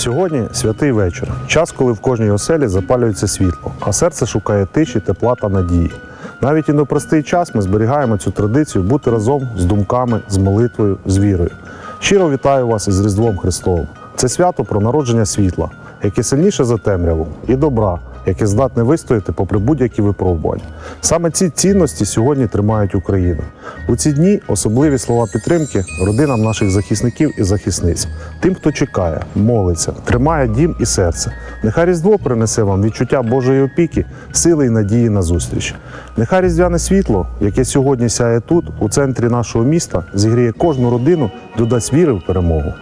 Сьогодні святий вечір, час, коли в кожній оселі запалюється світло, а серце шукає тиші, тепла та надії. Навіть і на простий час ми зберігаємо цю традицію бути разом з думками, з молитвою, з вірою. Щиро вітаю вас із Різдвом Христовим. Це свято про народження світла, яке сильніше за темряву, і добра, яке здатне вистояти попри будь-які випробування. Саме ці цінності сьогодні тримають Україну. У ці дні особливі слова підтримки родинам наших захисників і захисниць, тим, хто чекає, молиться, тримає дім і серце. Нехай Різдво принесе вам відчуття Божої опіки, сили і надії на зустріч. Нехай різдвяне світло, яке сьогодні сяє тут, у центрі нашого міста, зігріє кожну родину, додасть віри в перемогу.